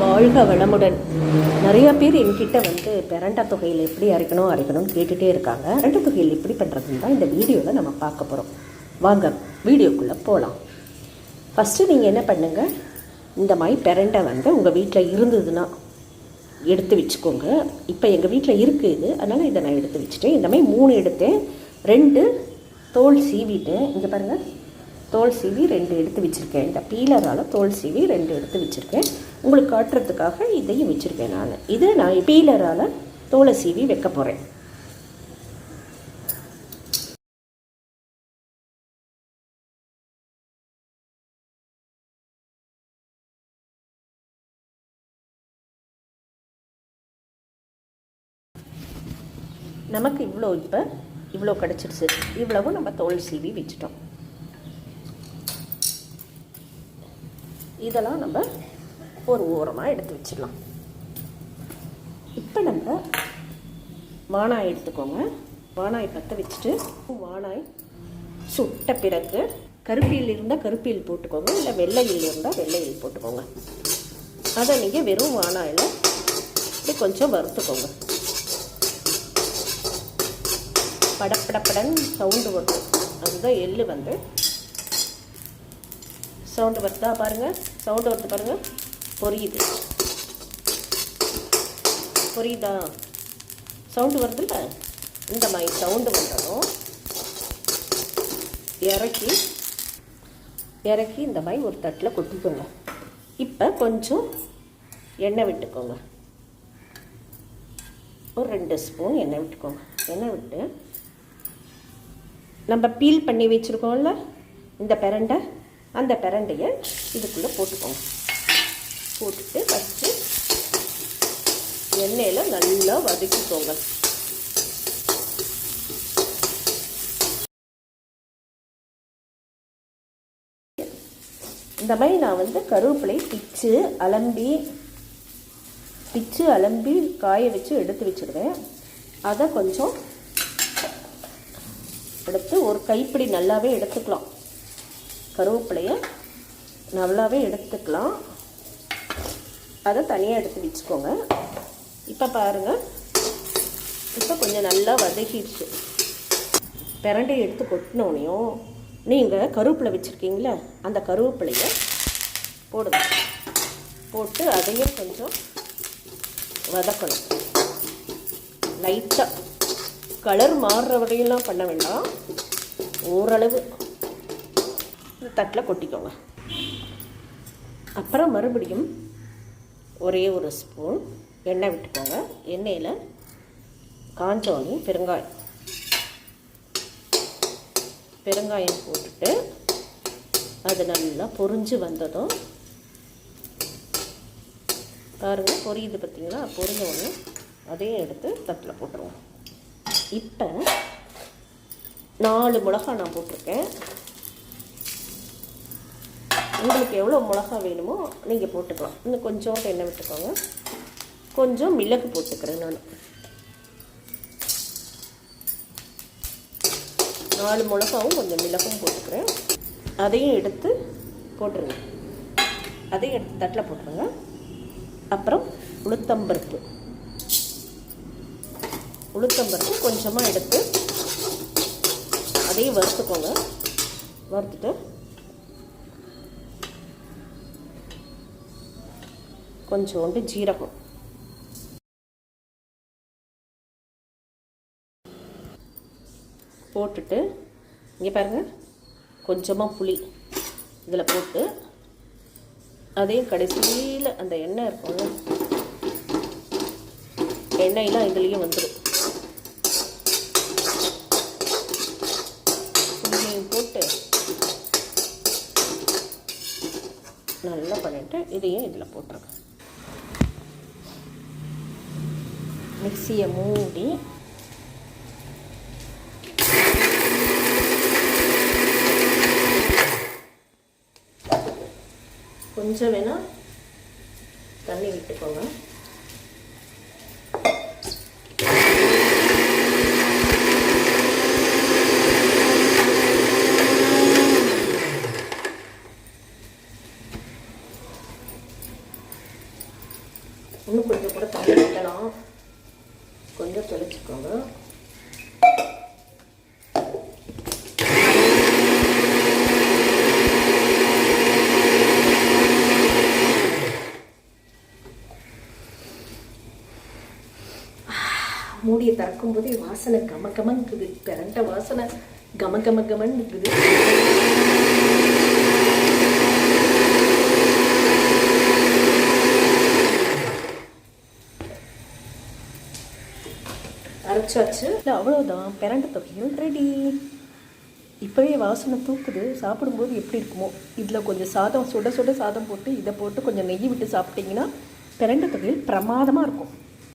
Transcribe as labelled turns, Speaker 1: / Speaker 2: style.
Speaker 1: வாழ்க வளமுடன். நிறைய பேர் என்கிட்ட வந்து பெரண்டா தொகையில் எப்படி அரைக்கணும் அரைக்கணும்னு கேட்டுகிட்டே இருக்காங்க. பெரண்டா தொகையில் எப்படி பண்ணுறதுன்னு தான் இந்த வீடியோவில் நம்ம பார்க்க போகிறோம் வாங்க வீடியோக்குள்ளே போகலாம் ஃபஸ்ட்டு நீங்கள் என்ன பண்ணுங்கள் இந்த மாதிரி பெரண்டை வந்து உங்கள் வீட்டில் இருந்ததுன்னா எடுத்து வச்சுக்கோங்க. இப்போ எங்கள் வீட்டில் இருக்குது இது அதனால் இதை நான் எடுத்து வச்சுட்டேன். இந்த மாதிரி மூணு எடுத்தேன். ரெண்டு தோல் சீவிட்டேன். இங்கே பாருங்கள் தோல் சீவி ரெண்டு எடுத்து வச்சுருக்கேன். இந்த பீலரால் தோல் சீவி ரெண்டு எடுத்து வச்சுருக்கேன். உங்களுக்கு காட்டுறதுக்காக இதையும் வச்சுருக்கேன் நான். இதை நான் பீலரால் தோலை சீவி வைக்க போகிறேன் நமக்கு இவ்வளோ இப்போ இவ்வளோ கிடச்சிருச்சு. இவ்வளவும் நம்ம தோல் சீவி வச்சுட்டோம். இதெல்லாம் நம்ம ஒரு ஓரமாக எடுத்து வச்சிடலாம். இப்போ நம்ம வானாய் எடுத்துக்கோங்க. வானாய் பற்ற வச்சுட்டு வானாய் சுட்ட பிறகு கருப்பியில் இருந்தால் கருப்பியில் போட்டுக்கோங்க. இல்லை வெள்ளையில் இருந்தால் வெள்ளையில் போட்டுக்கோங்க. அதை நீங்கள் வெறும் வானாயில் இப்படி கொஞ்சம் வறுத்துக்கோங்க. படப்படப்படன் சவுண்டு வரும். அதுதான் எள்ளு வந்து. சவுண்டு வருதா பாருங்கள் சவுண்டு வருது பாருங்கள் பொரியுது. புரியுதா? சவுண்டு வருதுல்ல? இந்த மாதிரி சவுண்டு வந்ததும் இறக்கி இறக்கி இந்த மாதிரி ஒரு தட்டில் கொட்டிக்கோங்க. இப்போ கொஞ்சம் எண்ணெய் விட்டுக்கோங்க. ஒரு ரெண்டு ஸ்பூன் எண்ணெய் விட்டுக்கோங்க. எண்ணெய் விட்டு நம்ம பீல் பண்ணி வச்சுருக்கோம்ல இந்த பெரண்டை அந்த பெரண்டையை இதுக்குள்ளே போட்டுக்கோங்க. போட்டுட்டு ஃபஸ்ட்டு எண்ணெயில் நல்லா வதக்கிக்கோங்க. இந்த மாதிரி நான் வந்து கருவேப்பிலை பிச்சு அலம்பி பிச்சு அலம்பி காய வச்சு எடுத்து வச்சுடுவேன் அதை கொஞ்சம் எடுத்து ஒரு கைப்பிடி நல்லாவே எடுத்துக்கலாம். கருவேப்பிலையை நல்லாவே எடுத்துக்கலாம். அதை தனியாக எடுத்து வச்சுக்கோங்க. இப்போ பாருங்கள் இப்போ கொஞ்சம் நல்லா வதக்கிடுச்சு. பிரண்டை எடுத்து கொட்டினோனையும் நீங்கள் கருவேப்பிலை வச்சுருக்கீங்களே அந்த கருவேப்பிலையை போடுங்க. போட்டு அதையும் கொஞ்சம் வதக்கணும். லைட்டாக கலர் மாறுற வரையெல்லாம் பண்ண வேண்டாம். ஓரளவு. தட்டில் கொட்டிக்கோங்க. அப்புறம் மறுபடியும் ஒரே ஒரு ஸ்பூன் எண்ணெய் விட்டுக்கோங்க. எண்ணெயில் காஞ்சோனி பெருங்காயம் பெருங்காயம் போட்டுட்டு அது நல்லா பொரிஞ்சு வந்ததும் பாருங்கள் பொரியுது பார்த்திங்களா பொரிஞ்ச உடனே அதையும் எடுத்து தட்டில் போட்டுருவோம். இப்போ நாலு மிளகா நான் போட்டிருக்கேன். உங்களுக்கு எவ்வளோ மிளகா வேணுமோ நீங்கள் போட்டுக்கலாம். இன்னும் கொஞ்சம் எண்ணெய் விட்டுக்கோங்க. கொஞ்சம் மிளகு போட்டுக்கிறேன் நான். நாலு மிளகாவும் கொஞ்சம் மிளகும் போட்டுக்கிறேன். அதையும் எடுத்து போட்டுருங்க. அதையும் எடுத்து தட்டில் போட்டுருங்க. அப்புறம் உளுத்தம்பருப்பு. உளுத்தம்பருப்பு கொஞ்சமாக எடுத்து அதையும் வறுத்துக்கோங்க. வறுத்துட்டு கொஞ்சோண்டு ஜீரகம். போட்டுட்டு இங்கே பாருங்கள் கொஞ்சமாக புளி இதில் போட்டு அதையும் கடைசியில் அந்த எண்ணெய் இருக்கும்ல எண்ணெயெலாம் இதுலேயும் வந்துடும் புளியையும் போட்டு நல்லா பண்ணிவிட்டு இதையும் இதில் போட்டுருங்க. மிக்சியை மூடி கொஞ்சம் வேணால் தண்ணி விட்டுக்கோங்க இன்னும் கொஞ்சம் கூட தண்ணி ஊற்றலாம் கொஞ்சம் தெளிச்சுக்கோங்க மூடியை திறக்கும் போதே வாசனை கம கமங்குது. பிறண்ட வாசனை கம கம கமன்னு இருக்குது வச்சாச்சு இல்லை அவ்வளோதான் பிரண்ட தொகையும் ரெடி இப்போவே வாசனை தூக்குது. சாப்பிடும்போது எப்படி இருக்குமோ. இதில் கொஞ்சம் சாதம் சுட சுட சாதம் போட்டு இதை போட்டு கொஞ்சம் நெய் விட்டு சாப்பிட்டீங்கன்னா பிரண்ட தொகையில் பிரமாதமாக இருக்கும்.